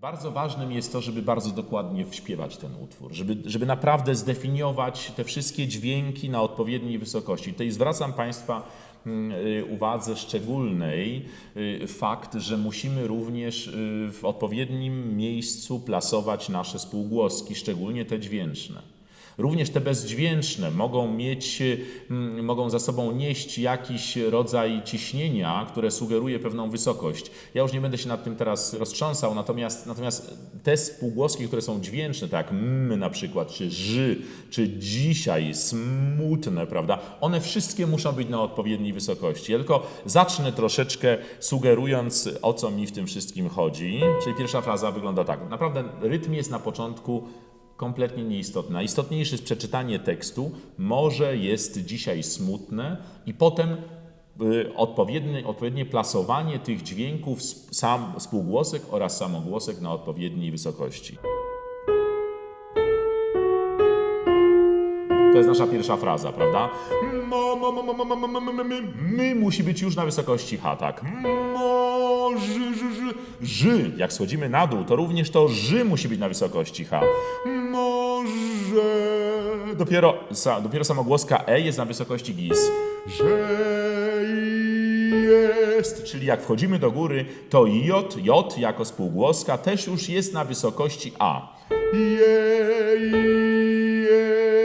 Bardzo ważnym jest to, żeby bardzo dokładnie śpiewać ten utwór, żeby, żeby naprawdę zdefiniować te wszystkie dźwięki na odpowiedniej wysokości. Tutaj zwracam Państwa mm, y, uwadze szczególnej y, fakt, że musimy również y, w odpowiednim miejscu plasować nasze spółgłoski, szczególnie te dźwięczne. Również te bezdźwięczne mogą mieć, mm, mogą za sobą nieść jakiś rodzaj ciśnienia, które sugeruje pewną wysokość. Ja już nie będę się nad tym teraz roztrząsał, natomiast, natomiast te spółgłoski, które są dźwięczne, tak m na przykład, czy ży, czy dzisiaj, smutne, prawda, one wszystkie muszą być na odpowiedniej wysokości. Ja tylko zacznę troszeczkę sugerując, o co mi w tym wszystkim chodzi. Czyli pierwsza fraza wygląda tak. Naprawdę rytm jest na początku kompletnie nieistotna. Istotniejsze jest przeczytanie tekstu, może jest dzisiaj smutne i potem odpowiednie, odpowiednie plasowanie tych dźwięków, sam, spółgłosek oraz samogłosek na odpowiedniej wysokości. To jest nasza pierwsza fraza, prawda? My musi być już na wysokości H, tak? Może ży, jak schodzimy na dół, to również to ży musi być na wysokości H. Może. Dopiero, dopiero samogłoska E jest na wysokości GIS. Że jest. Czyli jak wchodzimy do góry, to J, J jako spółgłoska też już jest na wysokości A. Je,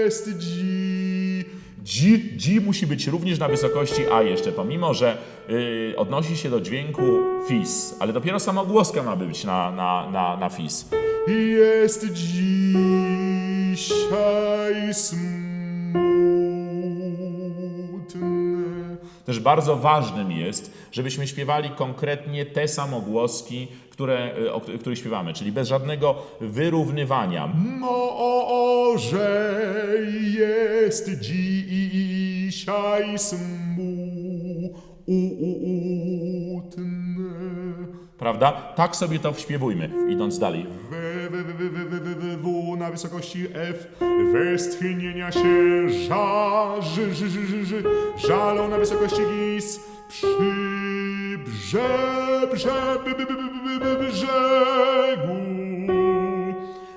jest dzi musi być również na wysokości A jeszcze, pomimo że y, odnosi się do dźwięku fis, ale dopiero samogłoska ma być na, na, na, na fis. Jest dzisiaj. Też bardzo ważnym jest, żebyśmy śpiewali konkretnie te samogłoski, które, y, o których śpiewamy, czyli bez żadnego wyrównywania. Może jest dzisiaj smutne. Prawda? Tak sobie to wśpiewujmy, idąc dalej. W, w, w, w, w, na wysokości F, westchnienia się ża, ży, ży, ży, ży, ży, żalą na wysokości gis, przy brze, brze, by, by, by, by, by, brzegu.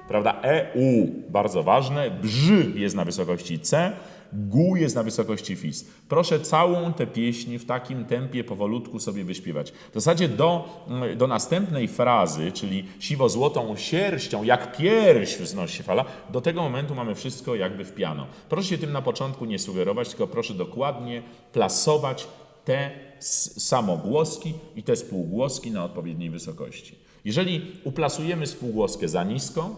Prawda? E, U, bardzo ważne. Brzy jest na wysokości C, gu jest na wysokości fis. Proszę całą tę pieśń w takim tempie powolutku sobie wyśpiewać. W zasadzie do, do następnej frazy, czyli siwo-złotą sierścią, jak pierś wznosi fala, do tego momentu mamy wszystko jakby w piano. Proszę się tym na początku nie sugerować, tylko proszę dokładnie plasować te samogłoski i te spółgłoski na odpowiedniej wysokości. Jeżeli uplasujemy spółgłoskę za nisko,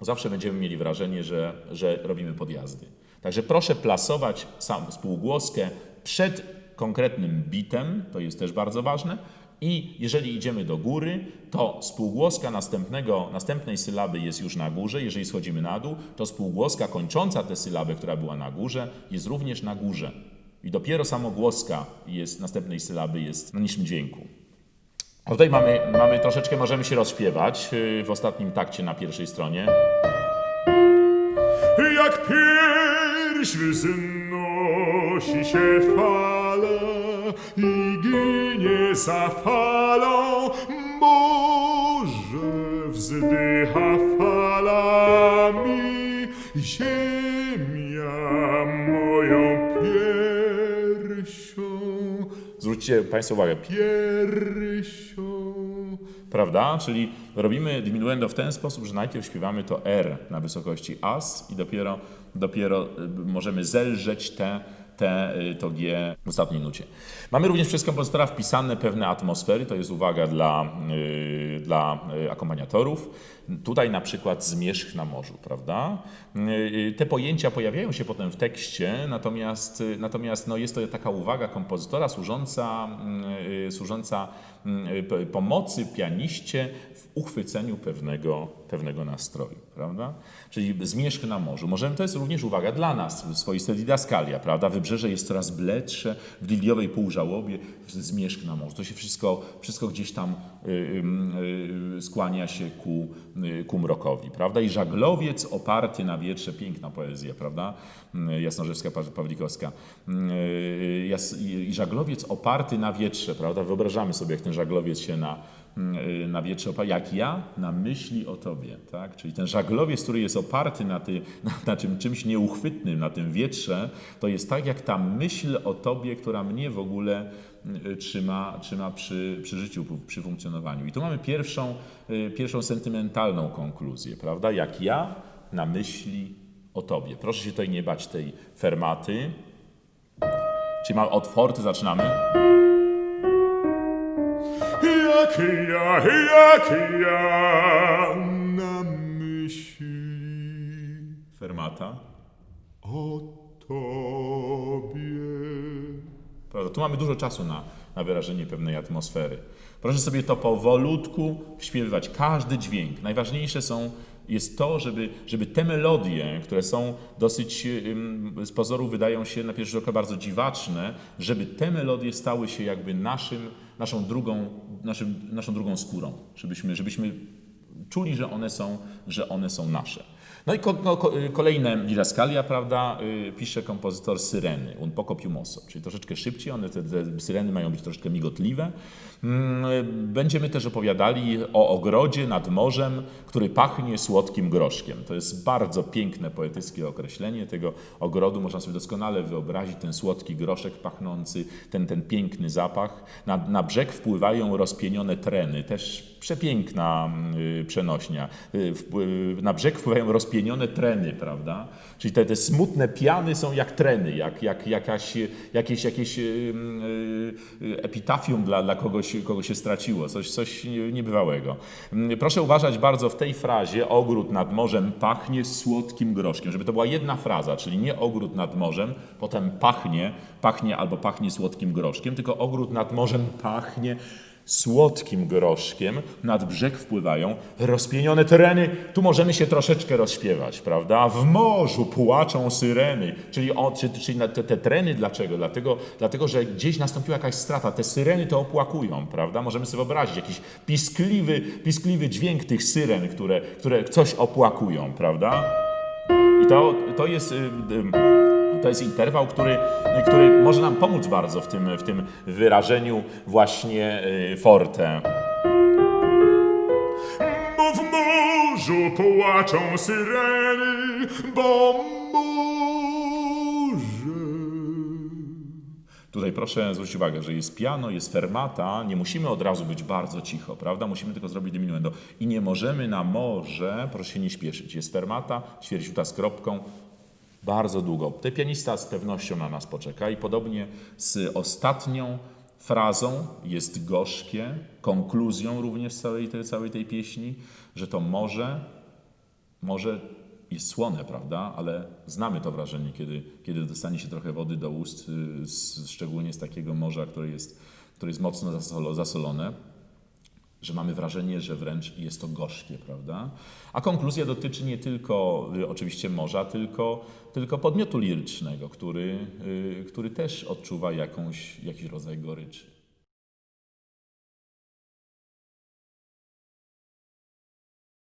zawsze będziemy mieli wrażenie, że, że robimy podjazdy. Także proszę plasować sam spółgłoskę przed konkretnym bitem, to jest też bardzo ważne. I jeżeli idziemy do góry, to spółgłoska następnego, następnej sylaby jest już na górze. Jeżeli schodzimy na dół, to spółgłoska kończąca tę sylabę, która była na górze, jest również na górze. I dopiero samogłoska jest, następnej sylaby jest na niższym dźwięku. Tutaj mamy, mamy troszeczkę, możemy się rozśpiewać yy, w ostatnim takcie na pierwszej stronie. Pierś wznosi się fala i ginie za falą, może wzdycha falami ziemia moją piersią. Zwróćcie Państwo uwagę, piersią. Prawda? Czyli robimy diminuendo w ten sposób, że najpierw śpiewamy to R na wysokości As i dopiero, dopiero y, możemy zelżeć te, te, y, to G w ostatniej nucie. Mamy również przez kompozytora wpisane pewne atmosfery, to jest uwaga dla, y, dla y, akompaniatorów. Tutaj na przykład zmierzch na morzu, prawda? Te pojęcia pojawiają się potem w tekście, natomiast, natomiast no jest to taka uwaga kompozytora służąca, y, służąca pomocy pianiście w uchwyceniu pewnego, pewnego nastroju, prawda? Czyli zmierzch na morzu. Możemy, to jest również uwaga dla nas, swoiste didaskalia, prawda? Wybrzeże jest coraz bledsze, w liliowej półżałobie zmierzch na morzu. To się wszystko, wszystko gdzieś tam y, y, y, skłania się ku, y, ku mrokowi, prawda? I żaglowiec oparty na wietrze, piękna poezja, prawda? Y, Jasnorzewska, Pa- Pawlikowska. Y, I żaglowiec oparty na wietrze, prawda? Wyobrażamy sobie, jak ten żaglowiec się na, na wietrze opa- jak ja na myśli o Tobie, tak? Czyli ten żaglowiec, który jest oparty na, ty, na, na czym, czymś nieuchwytnym, na tym wietrze, to jest tak jak ta myśl o Tobie, która mnie w ogóle y, trzyma, trzyma przy, przy życiu, przy funkcjonowaniu. I tu mamy pierwszą, y, pierwszą sentymentalną konkluzję, prawda? Jak ja na myśli o Tobie. Proszę się tutaj nie bać tej fermaty. Czyli ma od zaczynamy. Ja, jak ja na myśli. Fermata. O Tobie. Prawda? Tu mamy dużo czasu na, na wyrażenie pewnej atmosfery. Proszę sobie to powolutku śpiewywać. Każdy dźwięk. Najważniejsze są, jest to, żeby, żeby te melodie, które są dosyć z pozoru wydają się na pierwszy rzut oka bardzo dziwaczne, żeby te melodie stały się jakby naszym, naszą, drugą, naszym, naszą drugą skórą. Żebyśmy, żebyśmy czuli, że one są, że one są nasze. No i no, ko, kolejne didaskalia, prawda, y, pisze kompozytor syreny, un poco più czyli troszeczkę szybciej, one te, te syreny mają być troszeczkę migotliwe. Mm, y, Będziemy też opowiadali o ogrodzie nad morzem, który pachnie słodkim groszkiem. To jest bardzo piękne, poetyckie określenie tego ogrodu. Można sobie doskonale wyobrazić ten słodki groszek pachnący, ten, ten piękny zapach. Na, na brzeg wpływają rozpienione treny, też przepiękna y, przenośnia. Y, na brzeg wpływają rozpienione treny, prawda? Czyli te, te smutne piany są jak treny, jak, jak jakaś, jakieś, jakieś y, y, y, epitafium dla, dla kogoś, kogo się straciło, coś, coś niebywałego. Mm, Proszę uważać bardzo w tej frazie ogród nad morzem pachnie słodkim groszkiem, żeby to była jedna fraza, czyli nie ogród nad morzem, potem pachnie, pachnie albo pachnie słodkim groszkiem, tylko ogród nad morzem pachnie słodkim groszkiem, nad brzeg wpływają rozpienione tereny. Tu możemy się troszeczkę rozśpiewać, prawda? W morzu płaczą syreny, czyli, o, czy, czyli na te, te treny dlaczego? Dlatego, dlatego, że gdzieś nastąpiła jakaś strata. Te syreny to opłakują, prawda? Możemy sobie wyobrazić jakiś piskliwy, piskliwy dźwięk tych syren, które, które coś opłakują, prawda? I to, to jest. y, y, To jest interwał, który, który może nam pomóc bardzo w tym, w tym wyrażeniu właśnie y, forte. Bo w morzu płaczą syreny, bo. Tutaj proszę zwrócić uwagę, że jest piano, jest fermata, nie musimy od razu być bardzo cicho, prawda? Musimy tylko zrobić diminuendo. I nie możemy na morze, proszę się nie śpieszyć, jest fermata, ćwierćuta z kropką, bardzo długo. Ten pianista z pewnością na nas poczeka i podobnie z ostatnią frazą jest gorzkie, konkluzją również całej tej, całej tej pieśni, że to morze, morze jest słone, prawda? Ale znamy to wrażenie, kiedy, kiedy dostanie się trochę wody do ust, y, szczególnie z takiego morza, które jest, które jest mocno zasolo, zasolone że mamy wrażenie, że wręcz jest to gorzkie, prawda? A konkluzja dotyczy nie tylko y, oczywiście morza, tylko, tylko podmiotu lirycznego, który, y, który też odczuwa jakąś, jakiś rodzaj goryczy.